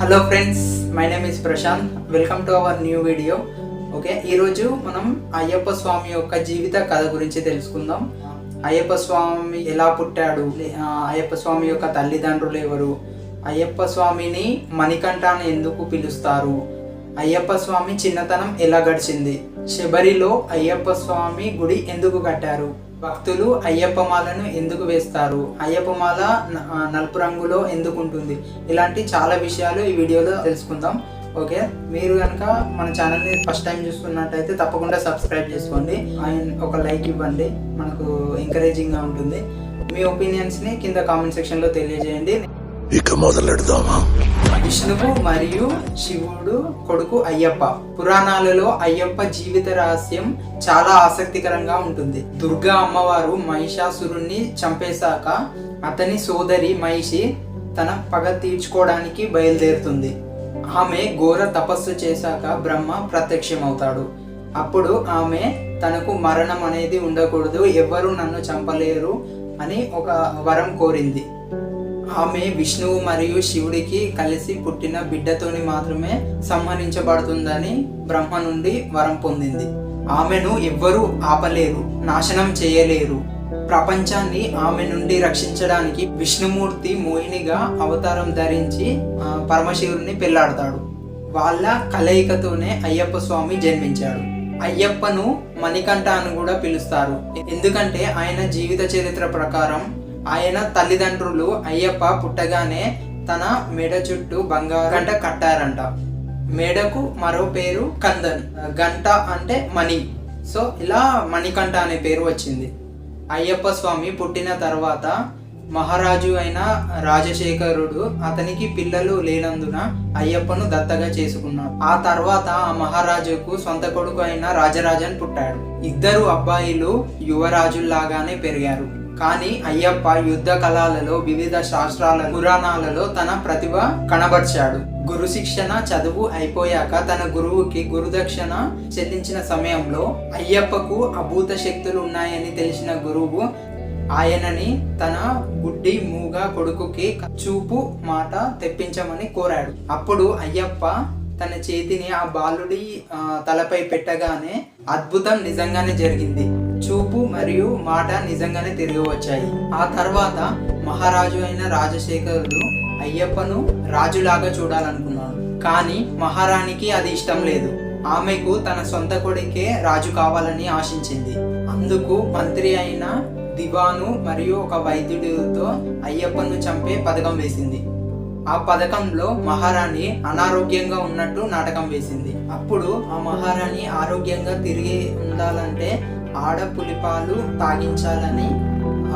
Hello friends my name is Prashanth welcome to our new video okay ఈరోజు మనం అయ్యప్ప స్వామి యొక్క జీవిత కథ గురించి తెలుసుకుందాం. అయ్యప్ప స్వామి ఎలా పుట్టాడు? అయ్యప్ప స్వామి యొక్క తల్లిదండ్రులు ఎవరు? అయ్యప్ప స్వామిని మణికంఠ అని ఎందుకు పిలుస్తారు? అయ్యప్ప స్వామి చిన్నతనం ఎలా గడిచింది? శబరిలో అయ్యప్ప స్వామి గుడి ఎందుకు కట్టారు? భక్తులు అయ్యప్ప మాలను ఎందుకు వేస్తారు? అయ్యప్ప మాల నలుపు రంగులో ఎందుకు ఉంటుంది ఇలాంటి చాలా విషయాలు ఈ వీడియోలో తెలుసుకుందాం. ఓకే? మీరు కనుక మన ఛానల్ని ఫస్ట్ టైం చూస్తున్నట్టయితే తప్పకుండా సబ్స్క్రైబ్ చేసుకోండి. అండ్ ఒక లైక్ ఇవ్వండి. మనకు ఎంకరేజింగ్గా ఉంటుంది. మీ ఒపీనియన్స్ని కింద కామెంట్ సెక్షన్లో తెలియజేయండి. ఇక మొదలెడదామా? విష్ణువు మరియు శివుడు కొడుకు అయ్యప్ప. పురాణాలలో అయ్యప్ప జీవిత రహస్యం చాలా ఆసక్తికరంగా ఉంటుంది. దుర్గా అమ్మవారు మహిషాసురుణ్ణి చంపేశాక అతని సోదరి మహిషి తన పగ తీర్చుకోవడానికి బయలుదేరుతుంది. ఆమె ఘోర తపస్సు చేశాక బ్రహ్మ ప్రత్యక్షమవుతాడు. అప్పుడు ఆమె తనకు మరణం అనేది ఉండకూడదు ఎవ్వరూ నన్ను చంపలేరు అని ఒక వరం కోరింది. ఆమె విష్ణువు మరియు శివుడికి కలిసి పుట్టిన బిడ్డతోని మాత్రమే సంహరించబడుతుందని బ్రహ్మ నుండి వరం పొందింది. ఆమెను ఎవ్వరూ ఆపలేరు నాశనం చేయలేరు. ప్రపంచాన్ని ఆమె నుండి రక్షించడానికి విష్ణుమూర్తి మోహినిగా అవతారం ధరించి పరమశివుడిని పెళ్ళాడతాడు. వాళ్ళ కలయికతోనే అయ్యప్ప స్వామి జన్మించాడు. అయ్యప్పను మణికంఠ అని కూడా పిలుస్తారు. ఎందుకంటే ఆయన జీవిత చరిత్ర ప్రకారం ఆయన తల్లిదండ్రులు అయ్యప్ప పుట్టగానే తన మెడ చుట్టూ బంగారు గంట కట్టారంట. మెడకు మరో పేరు కందన్. గంట అంటే మణి. సో ఇలా మణికంఠ అనే పేరు వచ్చింది. అయ్యప్ప స్వామి పుట్టిన తర్వాత మహారాజు అయిన రాజశేఖరుడు అతనికి పిల్లలు లేనందున అయ్యప్పను దత్తగా చేసుకున్నాడు. ఆ తర్వాత ఆ మహారాజుకు సొంత కొడుకు అయిన రాజరాజన్ పుట్టాడు. ఇద్దరు అబ్బాయిలు యువరాజుల్లాగానే పెరిగారు. కానీ అయ్యప్ప యుద్ధ కళాలలో వివిధ శాస్త్రాల పురాణాలలో తన ప్రతిభ కనబర్చాడు. గురు శిక్షణ చదువు అయిపోయాక తన గురువుకి గురుదక్షిణ చెల్లించిన సమయంలో అయ్యప్పకు అభూత శక్తులు ఉన్నాయని తెలిసిన గురువు ఆయనని తన గుడ్డి మూగ కొడుకుకి చూపు మాట తెప్పించమని కోరాడు. అప్పుడు అయ్యప్ప తన చేతిని ఆ బాలుడి తలపై పెట్టగానే అద్భుతం నిజంగానే జరిగింది. చూపు మరియు మాట నిజంగానే తిరిగి వచ్చాయి ఆ తర్వాత మహారాజు అయిన రాజశేఖరుడు అయ్యప్పను రాజులాగా చూడాలనుకున్నాడు. కానీ మహారాణికి అది ఇష్టం లేదు. ఆమెకు తన సొంత కొడుకే రాజు కావాలని ఆశించింది. అందుకు మంత్రి అయిన దివాను మరియు ఒక వైద్యుడితో అయ్యప్పను చంపే పథకం వేసింది. ఆ పథకంలో మహారాణి అనారోగ్యంగా ఉన్నట్టు నాటకం వేసింది. అప్పుడు ఆ మహారాణి ఆరోగ్యంగా తిరిగి ఉండాలంటే ఆడ పులిపాలు తాగించాలని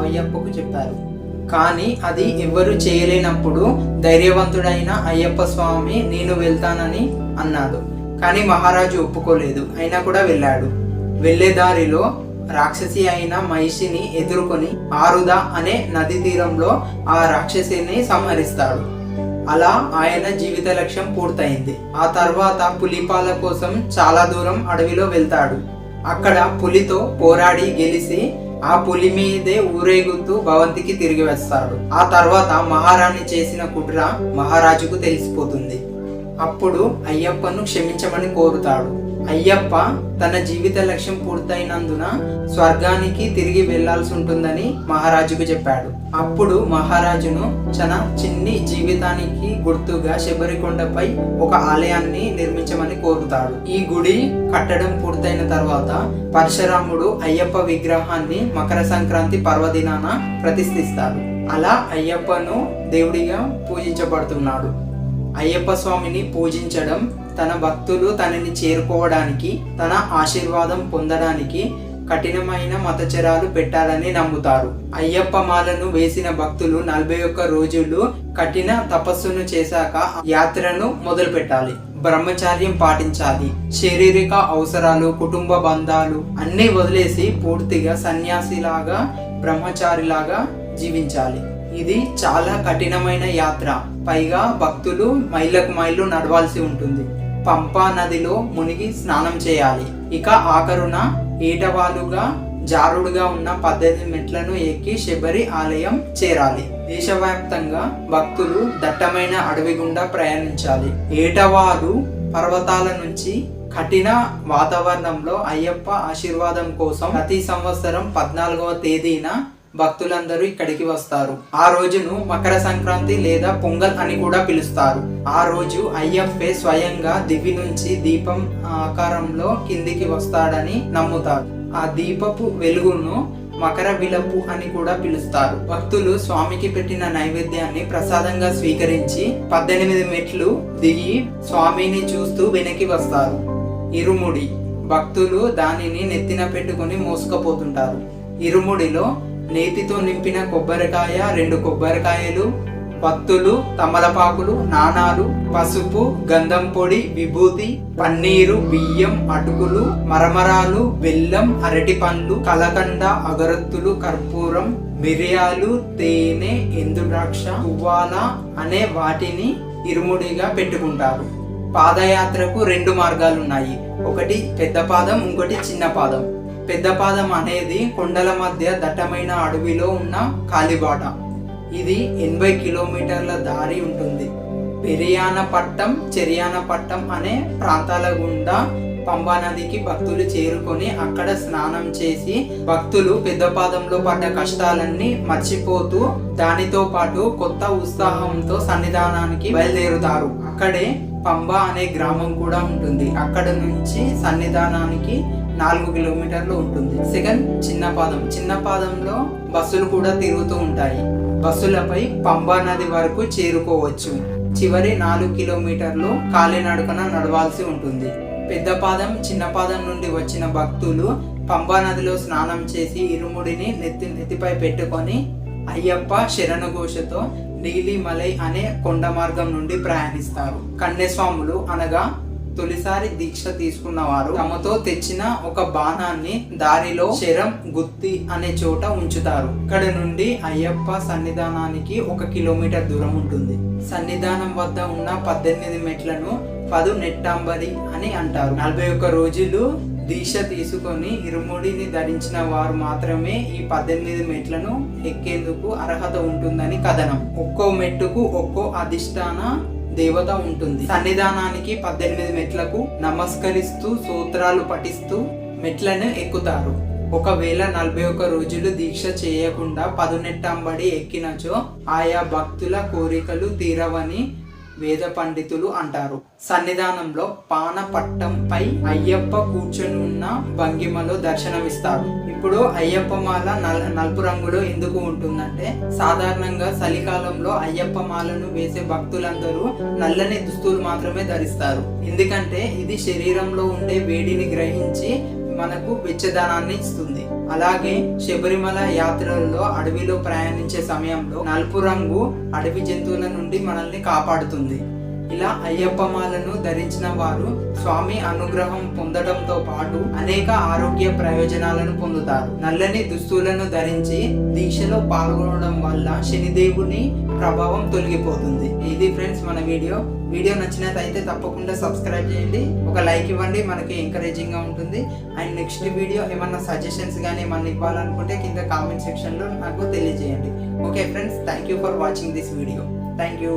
అయ్యప్పకు చెప్పారు. కానీ అది ఎవరు చేయలేనప్పుడు ధైర్యవంతుడైన అయ్యప్ప స్వామి నేను వెళ్తానని అన్నాడు. కానీ మహారాజు ఒప్పుకోలేదు. అయినా కూడా వెళ్ళాడు. వెళ్ళే దారిలో రాక్షసి అయిన మహిషిని ఎదుర్కొని ఆరుదా అనే నది తీరంలో ఆ రాక్షసిని సంహరిస్తాడు. అలా ఆయన జీవిత లక్ష్యం పూర్తయింది. ఆ తర్వాత పులిపాల కోసం చాలా దూరం అడవిలో వెళ్తాడు. అక్కడ పులితో పోరాడి గెలిచి ఆ పులి మీదే ఊరేగుతూ భవంతికి తిరిగి వస్తాడు. ఆ తర్వాత మహారాణి చేసిన కుట్ర మహారాజుకు తెలిసిపోతుంది. అప్పుడు అయ్యప్పను క్షమించమని కోరుతాడు. అయ్యప్ప తన జీవిత లక్ష్యం పూర్తయినందున స్వర్గానికి తిరిగి వెళ్ళాల్సి ఉంటుందని మహారాజుకు చెప్పాడు. అప్పుడు మహారాజును తన చిన్ని జీవితానికి గుర్తుగా శబరికొండపై ఒక ఆలయాన్ని నిర్మించమని కోరుతాడు. ఈ గుడి కట్టడం పూర్తయిన తర్వాత పరశురాముడు అయ్యప్ప విగ్రహాన్ని మకర సంక్రాంతి పర్వదినాన ప్రతిష్ఠిస్తాడు. అలా అయ్యప్పను దేవుడిగా పూజించబడుతున్నాడు. అయ్యప్ప స్వామిని పూజించడం తన భక్తులు తనని చేరుకోవడానికి తన ఆశీర్వాదం పొందడానికి కఠినమైన మతచరాలు పెట్టాలని నమ్ముతారు. అయ్యప్ప మాలను వేసిన భక్తులు నలభై ఒక్క రోజులు కఠిన తపస్సును చేశాక యాత్రను మొదలు పెట్టాలి బ్రహ్మచార్యం పాటించాలి. శారీరక అవసరాలు కుటుంబ బంధాలు అన్నీ వదిలేసి పూర్తిగా సన్యాసిలాగా బ్రహ్మచారిలాగా జీవించాలి. ఇది చాలా కఠినమైన యాత్ర. పైగా భక్తులు మైళ్ళకు మైళ్ళు నడవాల్సి ఉంటుంది. పంపా నదిలో మునిగి స్నానం చేయాలి. ఇక ఆఖరున ఏటవాలుగా జారుడుగా ఉన్న పద్దెనిమిది మెట్లను ఎక్కి శబరి ఆలయం చేరాలి. దేశవ్యాప్తంగా భక్తులు దట్టమైన అడవి గుండా ప్రయాణించాలి. ఏటవారు పర్వతాల నుంచి కఠిన వాతావరణంలో అయ్యప్ప ఆశీర్వాదం కోసం ప్రతి సంవత్సరం పద్నాలుగవ తేదీన భక్తులందరూ ఇక్కడికి వస్తారు. ఆ రోజును మకర సంక్రాంతి లేదా పొంగల్ అని కూడా పిలుస్తారు. ఆ రోజు అయ్యప్పే స్వయంగా దివి నుంచి దీపం ఆకారంలో కిందికి వస్తాడని నమ్ముతారు. ఆ దీపపు వెలుగును మకర విలపు అని కూడా పిలుస్తారు. భక్తులు స్వామికి పెట్టిన నైవేద్యాన్ని ప్రసాదంగా స్వీకరించి పద్దెనిమిది మెట్లు దిగి స్వామిని చూస్తూ వెనక్కి వస్తారు. ఇరుముడి. భక్తులు దానిని నెత్తిన పెట్టుకుని మోసుకపోతుంటారు. ఇరుముడిలో నేతితో నింపిన కొబ్బరికాయ రెండు కొబ్బరికాయలు పత్తులు తమలపాకులు నాణాలు పసుపు గంధం పొడి విభూతి పన్నీరు బియ్యం అటుకులు మరమరాలు బెల్లం అరటి పండ్లు కలకండ అగరత్తులు కర్పూరం మిరియాలు తేనె ఎండుద్రాక్ష పువ్వాల అనే వాటిని ఇరుముడిగా పెట్టుకుంటారు. పాదయాత్రకు రెండు మార్గాలు ఉన్నాయి ఒకటి పెద్ద పాదం ఇంకోటి చిన్న పాదం. పెద్దపాదం అనేది కొండల మధ్య దట్టమైన అడవిలో ఉన్న కాలిబాట. ఇది ఎనభై కిలోమీటర్ల దారి ఉంటుంది. పెరియానపట్టం చెరియానపట్టం అనే ప్రాంతాల గుండా పంబా నదికి భక్తులు చేరుకొని అక్కడ స్నానం చేసి భక్తులు పెద్దపాదంలో పడ్డ కష్టాలన్నీ మర్చిపోతూ దానితో పాటు కొత్త ఉత్సాహంతో సన్నిధానానికి బయలుదేరుతారు. అక్కడే పంబా అనే గ్రామం కూడా ఉంటుంది. అక్కడ నుంచి సన్నిధానానికి నాలుగు కిలోమీటర్లు ఉంటుంది. సెకండ్ చిన్నపాదం చిన్నపాదంలో బస్సులు కూడా తిరుగుతూ ఉంటాయి. బస్సులపై పంబా నది వరకు చేరుకోవచ్చు. చివరి నాలుగు కిలోమీటర్లు కాలినడకన నడవాల్సి ఉంటుంది. పెద్ద పాదం చిన్న పాదం నుండి వచ్చిన భక్తులు పంబా నదిలో స్నానం చేసి ఇరుముడిని నెత్తి నెత్తిపై పెట్టుకొని అయ్యప్ప శరణఘోషతో నీలిమలై అనే కొండ మార్గం నుండి ప్రయాణిస్తారు. కన్యస్వాములు అనగా తొలిసారి దీక్ష తీసుకున్న వారు తమతో తెచ్చిన ఒక బాణాన్ని దారిలో శరం గుత్తి అనే చోట ఉంచుతారు. ఇక్కడ నుండి అయ్యప్ప సన్నిధానానికి ఒక కిలోమీటర్ దూరం ఉంటుంది. సన్నిధానం వద్ద ఉన్న పద్దెనిమిది మెట్లను పదు నెట్టాంబరి అని అంటారు. నలభై ఒక్క రోజులు దీక్ష తీసుకొని ఇరుముడిని ధరించిన వారు మాత్రమే ఈ పద్దెనిమిది మెట్లను ఎక్కేందుకు అర్హత ఉంటుందని కథనం. ఒక్కో మెట్టుకు ఒక్కో అధిష్టాన దేవత ఉంటుంది. సన్నిధానానికి పద్దెనిమిది మెట్లకు నమస్కరిస్తూ సూత్రాలు పఠిస్తూ మెట్లను ఎక్కుతారు. ఒకవేళ నలభై ఒక్క రోజులు దీక్ష చేయకుండా పదునెట్టంబడి ఎక్కినచో ఆయా భక్తుల కోరికలు తీరవని వేద పండితులు అంటారు. సన్నిధానంలో పానపట్టంపై అయ్యప్ప కూర్చొని ఉన్న భంగిమలో దర్శనమిస్తారు. ఇప్పుడు అయ్యప్ప మాల నల్ నలుపు రంగులో ఎందుకు ఉంటుందంటే సాధారణంగా చలికాలంలో అయ్యప్ప మాలను వేసే భక్తులందరూ నల్లని దుస్తులు మాత్రమే ధరిస్తారు. ఎందుకంటే ఇది శరీరంలో ఉండే వేడిని గ్రహించి మనకు వెచ్చదనాన్ని ఇస్తుంది. అలాగే శబరిమల యాత్రల్లో అడవిలో ప్రయాణించే సమయంలో నలుపు రంగు అడవి జంతువుల నుండి మనల్ని కాపాడుతుంది. ఇలా అయ్యప్ప మాలను ధరించిన వారు స్వామి అనుగ్రహం పొందడంతో పాటు అనేక ఆరోగ్య ప్రయోజనాలను పొందుతారు. నల్లని దుస్తులను ధరించి దీక్షలో పాల్గొనడం వల్ల శనిదేవుని ప్రభావం తొలగిపోతుంది. ఇది ఫ్రెండ్స్ మన వీడియో. వీడియో నచ్చినట్లయితే తప్పకుండా సబ్స్క్రైబ్ చేయండి. ఒక లైక్ ఇవ్వండి. మనకి ఎంకరేజింగ్గా ఉంటుంది. అండ్ నెక్స్ట్ వీడియో ఏమన్నా సజెషన్స్ కానీ ఏమన్నా ఇవ్వాలనుకుంటే కింద కామెంట్ సెక్షన్లో నాకు తెలియజేయండి. Okay friends thank you for watching this video. Thank you